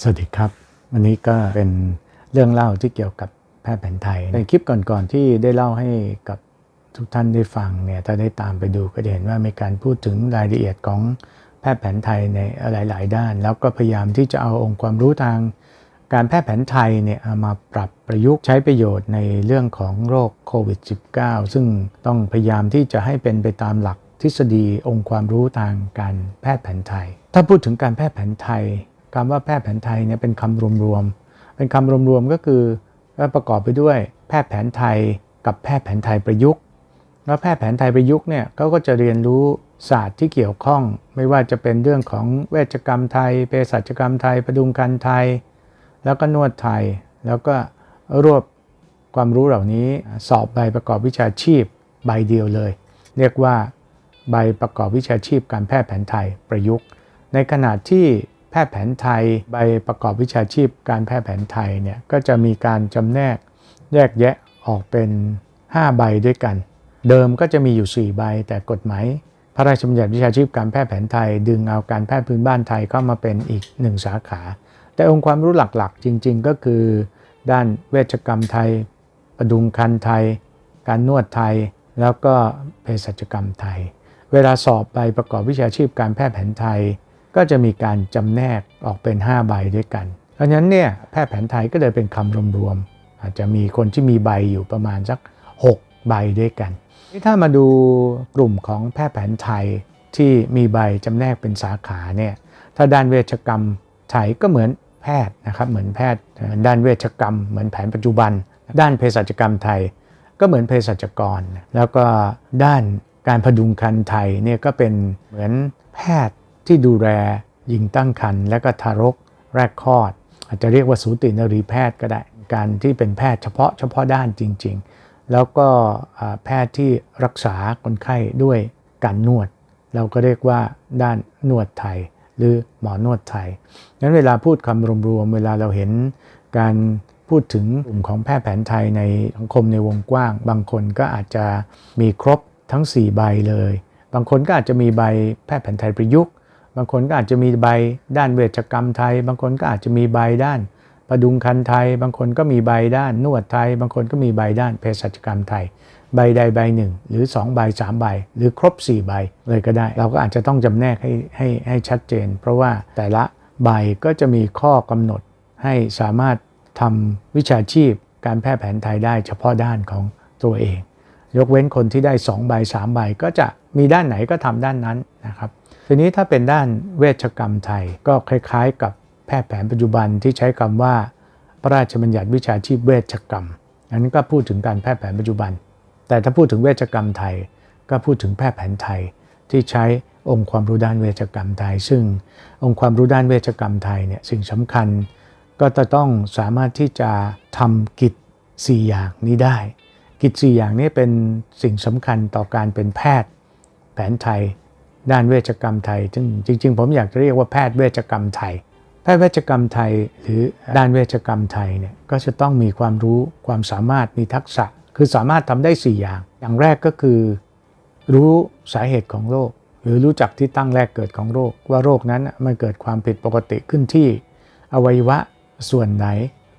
สวัสดีครับ วันนี้ก็เป็นเรื่องเล่าที่เกี่ยวกับแพทย์แผนไทย ในคลิปก่อนๆที่ได้เล่าให้กับทุกท่านได้ฟังเนี่ยถ้าได้ตามไปดูก็จะเห็นว่ามีการพูดถึงรายละเอียดของแพทย์แผนไทยในหลาย ๆ ด้าน แล้วก็พยายามที่จะเอาองค์ความรู้ทางการแพทย์แผนไทยเนี่ยเอามาปรับประยุกต์ใช้ประโยชน์ในเรื่องของโรคโควิด -19 ซึ่งต้องพยายามที่จะให้เป็นไปตามหลักทฤษฎีองค์ความรู้ทางการแพทย์แผนไทย ถ้าพูดถึงการแพทย์แผนไทย คำว่าแพทย์แผนไทยเนี่ยเป็นคำรวมๆ เป็นคำรวมๆ ก็คือประกอบไปด้วยแพทย์แผนไทยกับแพทย์แผนไทยประยุกต์ แล้วแพทย์แผนไทยประยุกต์เนี่ยเขาก็จะเรียนรู้ศาสตร์ที่เกี่ยวข้อง ไม่ว่าจะเป็นเรื่องของเวชกรรมไทยเภสัชกรรมไทยประดุงกันไทย แล้วก็นวดไทย แล้วก็รวบความรู้เหล่านี้สอบใบประกอบวิชาชีพใบเดียวเลย เรียกว่าใบประกอบวิชาชีพการแพทย์แผนไทยประยุกต์ ในขณะที่ แพทย์แผนไทย ใบประกอบวิชาชีพการแพทย์แผนไทยเนี่ยก็จะมีการจำแนกแยกแยะออกเป็น 5 ใบด้วยกัน เดิมก็จะมีอยู่ 4 ใบ แต่กฎหมายพระราชบัญญัติวิชาชีพการแพทย์แผนไทย ดึงเอาการแพทย์พื้นบ้านไทยเข้ามาเป็นอีกหนึ่งสาขา แต่องค์ความรู้หลักๆ จริง ๆ ก็คือ ด้านเวชกรรมไทย ประดุงคันไทย การนวดไทย แล้วก็เภสัชกรรมไทย เวลาสอบใบประกอบวิชาชีพการแพทย์แผนไทย ก็จะมีการจำแนกออกเป็น 5 ใบด้วยกัน เพราะฉะนั้นเนี่ยแพทย์แผนไทยก็เลยเป็นคำรวมๆอาจจะมีคนที่มีใบอยู่ประมาณสัก 6 ใบด้วยกันถ้ามาดูกลุ่มของแพทย์แผนไทยที่มีใบจำแนกเป็นสาขาเนี่ยถ้าด้านเวชกรรมไทยก็เหมือนแพทย์นะครับเหมือนแพทย์ด้านเวชกรรม เหมือนแผนปัจจุบัน ด้านเภสัชกรรมไทย ก็เหมือนเภสัชกร แล้วก็ด้านการพดุงคันไทยเนี่ยก็เป็นเหมือนแพทย์ ที่ดูแลหญิงตั้งครรภ์และก็ทารกแรกคลอด อาจจะเรียกว่าสูตินรีแพทย์ก็ได้ การที่เป็นแพทย์เฉพาะเฉพาะด้านจริง ๆ แล้วก็แพทย์ที่รักษาคนไข้ด้วยการนวด เราก็เรียกว่าด้านนวดไทย หรือหมอนวดไทยนั้นเวลาพูดคำรวมๆเวลาเราเห็นการพูดถึงกลุ่มของแพทย์แผนไทยในสังคมในวงกว้าง บางคนก็อาจจะมีครบทั้ง 4 ใบเลย บางคนก็อาจจะมีใบแพทย์แผนไทยประยุกต์ บางคนก็อาจจะมีใบด้านเวชกรรมไทย บางคนก็อาจจะมีใบด้านประดุงคันไทย บางคนก็มีใบด้านนวดไทย บางคนก็มีใบด้านเภสัชกรรมไทย ใบใดใบหนึ่ง หรือ 2 ใบ 3 ใบ หรือครบ 4 ใบเลยก็ได้ เราก็อาจจะต้องจำแนกให้ให้ให้ชัดเจน เพราะว่าแต่ละใบก็จะมีข้อกำหนดให้สามารถทำวิชาชีพการแพทย์แผนไทยได้เฉพาะด้านของตัวเอง ยกเว้นคนที่ได้ 2 ใบ 3 ใบก็จะมีด้านไหนก็ทำด้านนั้นนะครับ ทีนี้ถ้าเป็นด้านเวชกรรมไทยก็คล้ายๆ กับแพทย์แผนปัจจุบันที่ใช้คำว่า พระราชบัญญัติวิชาชีพเวชกรรมอันนี้นก็พูดถึงการแพทย์แผนปัจจุบัน แต่ถ้าพูดถึงเวชกรรมไทย ก็พูดถึงแพทย์แผนไทยที่ใช้องค์ความรู้ด้านเวชกรรมไทย ซึ่งองค์ความรู้ด้านเวชกรรมไทยเนี่ยสิ่งสำคัญ ก็จะต้องสามารถที่จะทำกิจ 4 อย่างนี้ได้ กิจ 4 อย่างนี้เป็นสิ่งสำคัญต่อการเป็นแพทย์ แผนไทย ด้านเวชกรรมไทยซึ่งจริง ๆ ผมอยากจะเรียกว่าแพทย์เวชกรรมไทย แพทย์เวชกรรมไทย หรือด้านเวชกรรมไทยเนี่ยก็จะต้องมีความรู้ความสามารถมีทักษะ คือสามารถทำได้ 4 อย่าง อย่างแรกก็คือ รู้สาเหตุของโรค หรือรู้จักที่ตั้งแรกเกิดของโรค ว่าโรคนั้นมันเกิดความผิดปกติขึ้นที่ อวัยวะส่วนไหน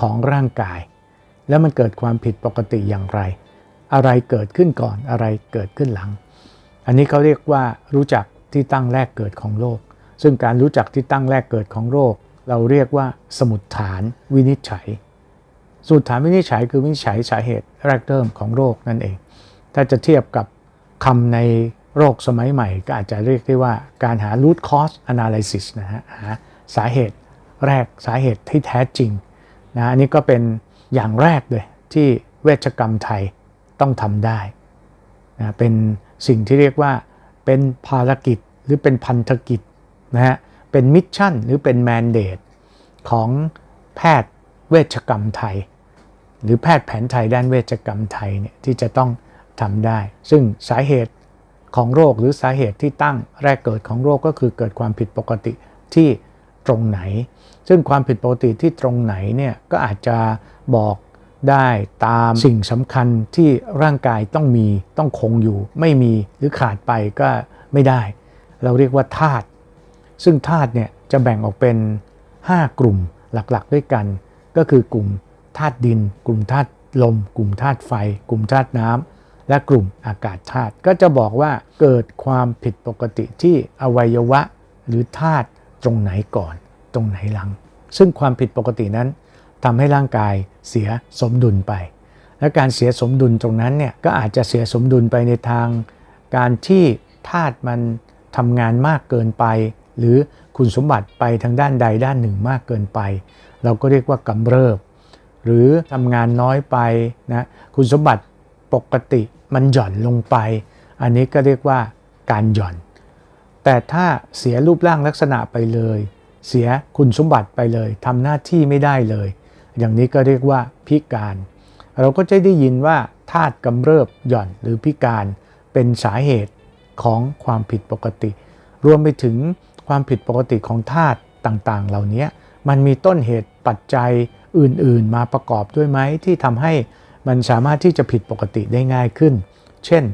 ของร่างกาย แล้วมันเกิดความผิดปกติอย่างไร อะไรเกิดขึ้นก่อนอะไรเกิดขึ้นหลัง อันนี้เขาเรียกว่ารู้จักที่ตั้งแรกเกิดของโรคซึ่งการรู้จักที่ตั้งแรกเกิดของโรคเราเรียกว่าสมุดฐานวินิจฉัย สมุดฐานวินิจฉัยคือวินิจฉัยสาเหตุแรกเริ่มของโรคนั่นเอง ถ้าจะเทียบกับคำในโรคสมัยใหม่ก็อาจจะเรียกได้ว่าการหา root cause analysis นะฮะหาสาเหตุแรกสาเหตุที่แท้จริงนะอันนี้ก็เป็นอย่างแรกเลยที่เวชกรรมไทยต้องทำได้นะเป็น สิ่งที่เรียกว่าเป็นภารกิจหรือเป็นพันธกิจนะฮะเป็นมิชชั่นหรือเป็นแมนเดตของแพทย์เวชกรรมไทย หรือแพทย์แผนไทยด้านเวชกรรมไทยเนี่ยที่จะต้องทำได้ ซึ่งสาเหตุของโรคหรือสาเหตุที่ตั้งแรกเกิดของโรคก็คือเกิดความผิดปกติที่ตรงไหน ซึ่งความผิดปกติที่ตรงไหนเนี่ยก็อาจจะบอก ได้ตามสิ่งสำคัญที่ร่างกายต้องมีต้องคงอยู่ ไม่มีหรือขาดไปก็ไม่ได้ เราเรียกว่าธาตุซึ่งธาตุเนี่ยจะแบ่งออกเป็น 5 กลุ่มหลักๆ ด้วยกัน ก็คือกลุ่มธาตุดิน กลุ่มธาตุลม กลุ่มธาตุไฟ กลุ่มธาตุน้ำและกลุ่มอากาศธาตุก็จะบอกว่าเกิดความผิดปกติที่อวัยวะหรือธาตุตรงไหนก่อน ตรงไหนหลัง ซึ่งความผิดปกตินั้น ทำให้ร่างกายเสียสมดุลไป และการเสียสมดุลตรงนั้นเนี่ยก็อาจจะเสียสมดุลไปในทาง การที่ธาตุมันทำงานมากเกินไป หรือคุณสมบัติไปทางด้านใดด้านหนึ่งมากเกินไป เราก็เรียกว่ากำเริบ หรือทำงานน้อยไปนะคุณสมบัติปกติมันหย่อนลงไป อันนี้ก็เรียกว่าการหย่อน แต่ถ้าเสียรูปร่างลักษณะไปเลย เสียคุณสมบัติไปเลยทำหน้าที่ไม่ได้เลย อย่างนี้ก็เรียกว่าพิการ เราก็จะได้ยินว่าธาตุกำเริบหย่อนหรือพิการเป็นสาเหตุของความผิดปกติ รวมไปถึงความผิดปกติของธาตุต่างๆ เหล่านี้มันมีต้นเหตุปัจจัยอื่นๆ มาประกอบด้วยไหมที่ทำให้มันสามารถที่จะผิดปกติได้ง่ายขึ้น เช่น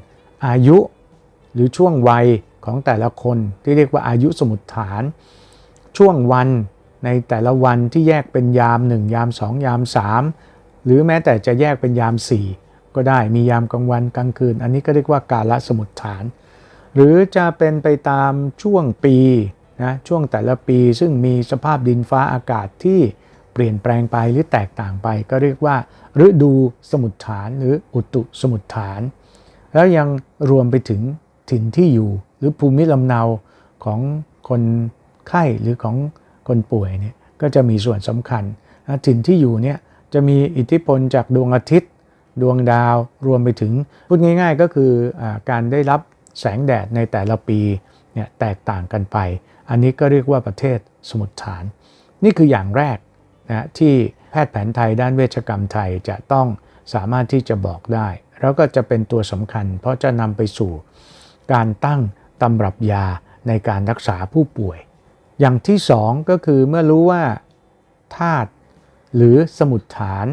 อายุหรือช่วงวัยของแต่ละคนที่เรียกว่าอายุสมุดฐาน ช่วงวัน ในแต่ละวันที่แยกเป็นยาม 1 ยาม 2 ยาม 3 หรือแม้แต่จะแยกเป็นยาม 4 ก็ได้มียามกลางวันกลางคืน อันนี้ก็เรียกว่ากาลสมุดฐาน หรือจะเป็นไปตามช่วงปีนะช่วงแต่ละปีซึ่งมีสภาพดินฟ้าอากาศที่เปลี่ยนแปลงไปหรือแตกต่างไป ก็เรียกว่าฤดูสมุดฐานหรืออุตุสมุดฐาน แล้วยังรวมไปถึงถิ่นที่อยู่หรือภูมิลำเนาของคนไข้หรือของ คนป่วยเนี่ยก็จะมีส่วนสำคัญถิ่นที่อยู่เนี่ยจะมีอิทธิพลจากดวงอาทิตย์ ดวงดาวรวมไปถึงพูดง่าย ๆ ก็คืออการได้รับแสงแดดในแต่ละปีเนี่ยแตกต่างกันไป อันนี้ก็เรียกว่าประเทศสมุทฐาน นี่คืออย่างแรกนะที่แพทย์แผนไทยด้านเวชกรรมไทยจะต้องสามารถที่จะบอกได้ แล้วก็จะเป็นตัวสำคัญ เพราะจะนำไปสู่การตั้งตำรับยาในการรักษาผู้ป่วย อย่างที่สองก็คือเมื่อรู้ว่าธาตุหรือสมุดฐาน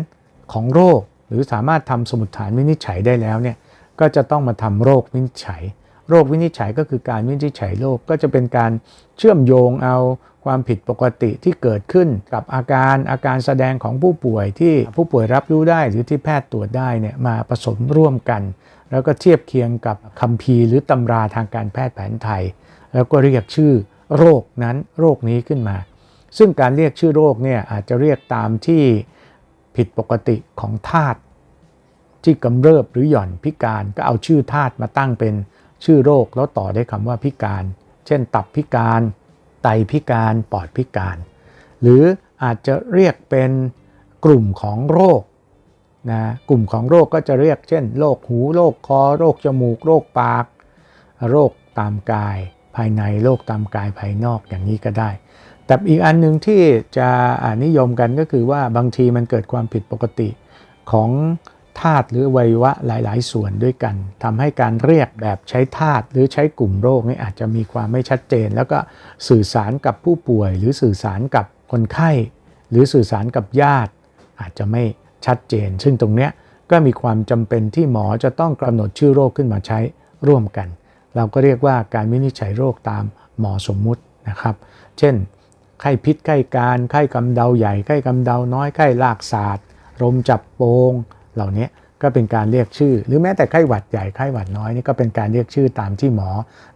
ของโรค หรือสามารถทำสมุดฐานวินิจฉัยได้แล้วเนี่ยก็จะต้องมาทำโรควินิจฉัย โรควินิจฉัยก็คือการวินิจฉัยโรคก็จะเป็นการเชื่อมโยงเอาความผิดปกติที่เกิดขึ้นกับอาการอาการแสดงของผู้ป่วยที่ผู้ป่วยรับรู้ได้หรือที่แพทย์ตรวจได้เนี่ยมาผสมร่วมกัน แล้วก็เทียบเคียงกับคัมภีร์หรือตำราทางการแพทย์แผนไทย แล้วก็เรียกชื่อ โรคนั้นโรคนี้ขึ้นมา ซึ่งการเรียกชื่อโรคเนี่ยอาจจะเรียกตามที่ผิดปกติของธาตุที่กำเริบหรือหย่อนพิการก็เอาชื่อธาตุมาตั้งเป็นชื่อโรคแล้วต่อได้คำว่าพิการ เช่น ตับพิการ ไตพิการปอดพิการ หรืออาจจะเรียกเป็นกลุ่มของโรคนะกลุ่มของโรคก็จะเรียกเช่นโรคหูโรคคอโรคจมูกโรคปาก โรคตามกาย ภายในโรคตามกายภายนอกอย่างนี้ก็ได้ แต่อีกอันหนึ่งที่จะนิยมกันก็คือว่าบางทีมันเกิดความผิดปกติของธาตุหรือวัยวะหลาย ๆ ส่วนด้วยกันทำให้การเรียกแบบใช้ธาตุหรือใช้กลุ่มโรคนี่อาจจะมีความไม่ชัดเจน แล้วก็สื่อสารกับผู้ป่วย หรือสื่อสารกับคนไข้ หรือสื่อสารกับญาติ อาจจะไม่ชัดเจน ซึ่งตรงเนี้ยก็มีความจำเป็นที่หมอจะต้องกำหนดชื่อโรคขึ้นมาใช้ร่วมกัน เราก็เรียกว่าการวินิจฉัยโรคตามหมอสมมุตินะครับ เช่น ไข้พิษไข้การไข้กำเดาใหญ่ไข้กำเดาน้อยไข้ลากศาสตร์ลมจับโปงเหล่านี้ก็เป็นการเรียกชื่อ หรือแม้แต่ไข้หวัดใหญ่ไข้หวัดน้อยนี่ก็เป็นการเรียกชื่อตามที่หมอ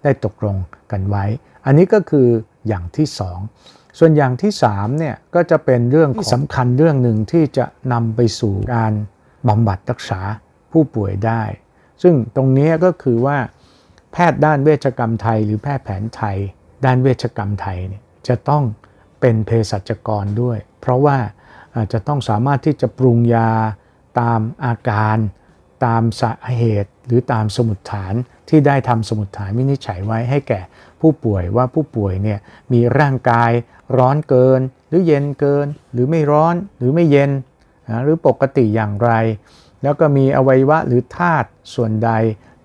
ได้ตกลงกันไว้ อันนี้ก็คืออย่างที่ 2 ส่วนอย่างที่3เนี่ยก็จะเป็นเรื่องสำคัญเรื่องหนึ่งที่จะนำไปสู่การบำบัดรักษาผู้ป่วยได้ ซึ่งตรงนี้ก็คือว่า แพทย์ด้านเวชกรรมไทย หรือแพทย์แผนไทย ด้านเวชกรรมไทยเนี่ยจะต้องเป็นเภสัชกรด้วย เพราะว่าอาจจะต้องสามารถที่จะปรุงยาตามอาการ ตามสาเหตุ หรือตามสมุดฐานที่ได้ทำสมุดฐานวินิจฉัยไว้ให้แก่ผู้ป่วยว่าผู้ป่วยเนี่ยมีร่างกายร้อนเกิน หรือเย็นเกิน หรือไม่ร้อนหรือไม่เย็นหรือปกติอย่างไร แล้วก็มีอวัยวะหรือธาตุส่วนใด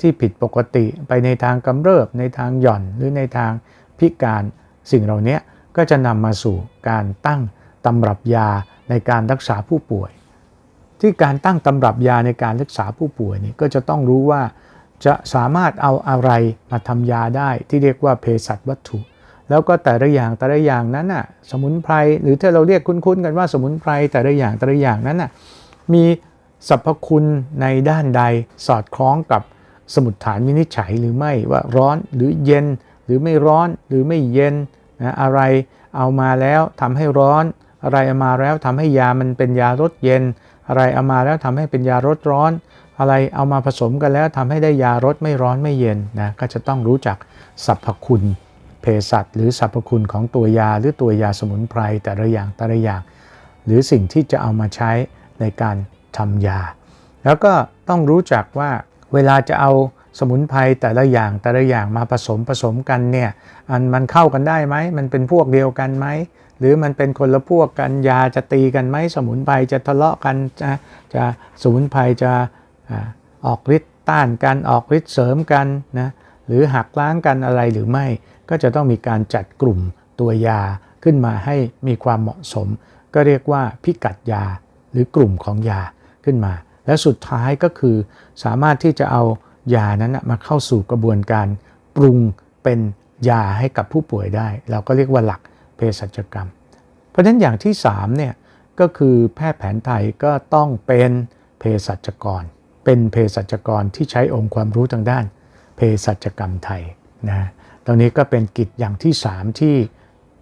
ที่ผิดปกติไปในทางกำเริบ ในทางหย่อนหรือในทางพิการสิ่งเหล่านี้ก็จะนำมาสู่การตั้งตำรับยาในการรักษาผู้ป่วย ที่การตั้งตำรับยาในการรักษาผู้ป่วยนี่ก็จะต้องรู้ว่าจะสามารถเอาอะไรมาทำยาได้ที่เรียกว่าเภสัชวัตถุ แล้วก็แต่ละอย่างแต่ละอย่างนั้นน่ะสมุนไพรหรือถ้าเราเรียกคุ้นๆกันว่าสมุนไพรแต่ละอย่างแต่ละอย่างนั้นน่ะมีสรรพคุณในด้านใดสอดคล้องกับ สมุดฐานวินิจฉัยหรือไม่ว่าร้อนหรือเย็นหรือไม่ร้อนหรือไม่เย็นนะอะไรเอามาแล้วทำให้ร้อน อะไรเอามาแล้วทำให้ยามันเป็นยารสเย็น อะไรเอามาแล้วทำให้เป็นยารสร้อน อะไรเอามาผสมกันแล้วทำให้ได้ยารสไม่ร้อนไม่เย็นนะก็จะต้องรู้จักสรรพคุณเภสัชหรือสรรพคุณของตัวยาหรือตัวยาสมุนไพรแต่ละอย่างแต่ละอย่าง หรือสิ่งที่จะเอามาใช้ในการทำยา แล้วก็ต้องรู้จักว่า เวลาจะเอาสมุนไพรแต่ละอย่างแต่ละอย่างมาผสมผสมกันเนี่ยอันมันเข้ากันได้ไหมมันเป็นพวกเดียวกันไหมหรือมันเป็นคนละพวกกันยาจะตีกันไหมสมุนไพรจะทะเลาะกันจะจะสมุนไพรจะอออกฤทธิ์ต้านกันออกฤทธิ์เสริมกันนะหรือหักล้างกันอะไรหรือไม่ ก็จะต้องมีการจัดกลุ่มตัวยาขึ้นมาให้มีความเหมาะสม ก็เรียกว่าพิกัดยาหรือกลุ่มของยาขึ้นมา และสุดท้ายก็คือสามารถที่จะเอายานั้นมาเข้าสู่กระบวนการปรุงเป็นยาให้กับผู้ป่วยได้ เราก็เรียกว่าหลักเภสัชกรรม เพราะฉะนั้นอย่างที่3เนี่ยก็คือแพทย์แผนไทยก็ต้องเป็นเภสัชกร เป็นเภสัชกรที่ใช้องค์ความรู้ทางด้านเภสัชกรรมไทยนะตรงนี้ก็เป็นกิจอย่างที่ 3 ที่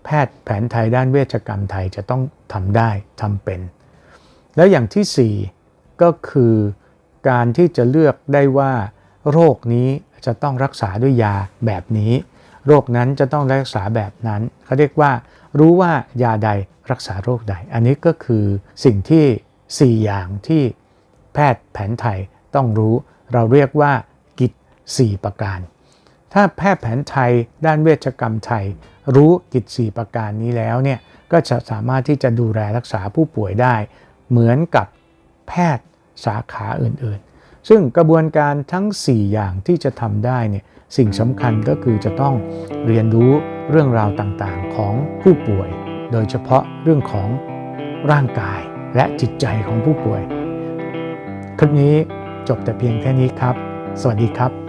แพทย์แผนไทยด้านเวชกรรมไทยจะต้องทำได้ทำเป็น แล้วอย่างทีสี่ ก็คือการที่จะเลือกได้ว่า โรคนี้จะต้องรักษาด้วยยาแบบนี้ โรคนั้นจะต้องรักษาแบบนั้นเขาเรียกว่า รู้ว่ายาใดรักษาโรคใด อันนี้ก็คือสิ่งที่ 4 อย่างที่แพทย์แผนไทยต้องรู้ เราเรียกว่ากิจ 4 ประการ ถ้าแพทย์แผนไทยด้านเวชกรรมไทย รู้กิจ 4 ประการนี้แล้วเนี่ยก็จะสามารถที่จะดูแลรักษาผู้ป่วยได้ เหมือนกับ แพทย์สาขาอื่นๆ ซึ่งกระบวนการทั้ง 4 อย่างที่จะทำได้เนี่ยสิ่งสำคัญก็คือจะต้องเรียนรู้เรื่องราวต่างๆของผู้ป่วย โดยเฉพาะเรื่องของร่างกายและจิตใจของผู้ป่วย คลิปนี้จบแต่เพียงแค่นี้ครับ สวัสดีครับ